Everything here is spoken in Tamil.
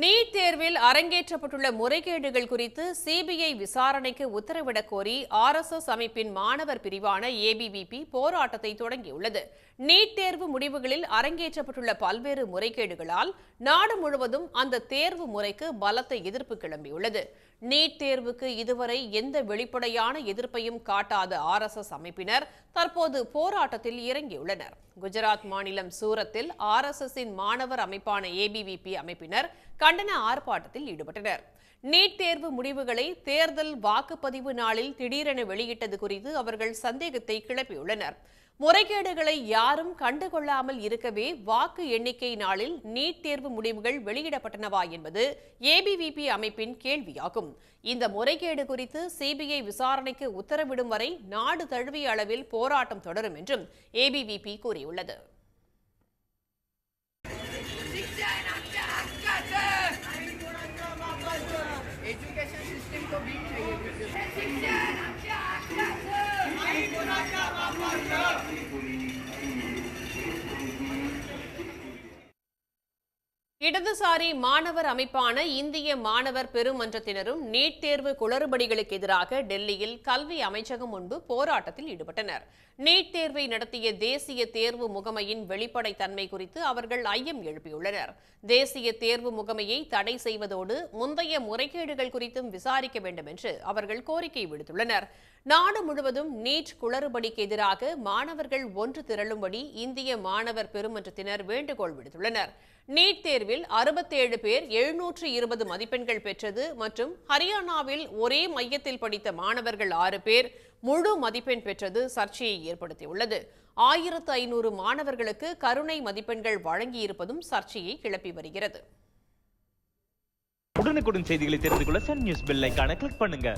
நீட் தேர்வில் அரங்கேற்றப்பட்டுள்ள முறைகேடுகள் குறித்து சிபிஐ விசாரணைக்கு உத்தரவிடக் கோரி ஆர்எஸ்எஸ் அமைப்பின் மாணவர் பிரிவான ஏபிவிபி போராட்டத்தை தொடங்கியுள்ளது. நீட் தேர்வு முடிவுகளில் அரங்கேற்றப்பட்டுள்ள பல்வேறு முறைகேடுகளால் நாடு முழுவதும் அந்த தேர்வு முறைக்கு பலத்த எதிர்ப்பு கிளம்பியுள்ளது. நீட் தேர்வுக்கு இதுவரை எந்த வெளிப்படையான எதிர்ப்பையும் காட்டாத ஆர்எஸ்எஸ் அமைப்பினர் தற்போது போராட்டத்தில் இறங்கியுள்ளனர். குஜராத் மாநிலம் சூரத்தில் ஆர்எஸ்எஸ்ஸின் மாணவர் அமைப்பான ஏபிவிபி அமைப்பினர் கண்டன ஆர்ப்பாட்டத்தில் ஈடுபட்டனர். நீட் தேர்வு முடிவுகளை தேர்தல் வாக்குப்பதிவு நாளில் திடீரென வெளியிட்டது குறித்து அவர்கள் சந்தேகத்தை கிளப்பியுள்ளனர். முறைகேடுகளை யாரும் கண்டுகொள்ளாமல் இருக்கவே வாக்கு எண்ணிக்கை நாளில் நீட் தேர்வு முடிவுகள் வெளியிடப்பட்டனவா என்பது ஏபிவிபி அமைப்பின் கேள்வியாகும். இந்த முறைகேடு குறித்து சிபிஐ விசாரணைக்கு உத்தரவிடும் வரை நாடு தழுவிய அளவில் போராட்டம் தொடரும் என்றும் ஏபிவிபி கூறியுள்ளது. Toby. இடதுசாரி மாணவர் அமைப்பான இந்திய மாணவர் பெருமன்றத்தினரும் நீட் தேர்வு குளறுபடிகளுக்கு எதிராக டெல்லியில் கல்வி அமைச்சகம் முன்பு போராட்டத்தில் ஈடுபட்டனர். நீட் தேர்வை நடத்திய தேசிய தேர்வு முகமையின் வெளிப்படைத்தன்மை குறித்து அவர்கள் ஐயம் எழுப்பியுள்ளனர். தேசிய தேர்வு முகமையை தடை செய்வதோடு முந்தைய முறைகேடுகள் குறித்தும் விசாரிக்க வேண்டும் என்று அவர்கள் கோரிக்கை விடுத்துள்ளனர். நாடு முழுவதும் நீட் குளறுபடிக்கு எதிராக மாணவர்கள் ஒன்று திரளும்படி இந்திய மாணவர் பெருமன்றத்தினர் வேண்டுகோள் விடுத்துள்ளனர். நீட் தேர்வில் அறுபத்தேழு பேர் எழுநூற்று இருபது மதிப்பெண்கள் பெற்றது மற்றும் ஹரியானாவில் ஒரே மையத்தில் படித்த மாணவர்கள் ஆறு பேர் முழு மதிப்பெண் பெற்றது சர்ச்சையை ஏற்படுத்தியுள்ளது. ஆயிரத்து ஐநூறு மாணவர்களுக்கு கருணை மதிப்பெண்கள் வழங்கியிருப்பதும் சர்ச்சையை கிளப்பி வருகிறது. உடனுக்குடன் செய்திகளை தெரிந்து கொள்ள சன் நியூஸ் பெல் கிளிக் பண்ணுங்க.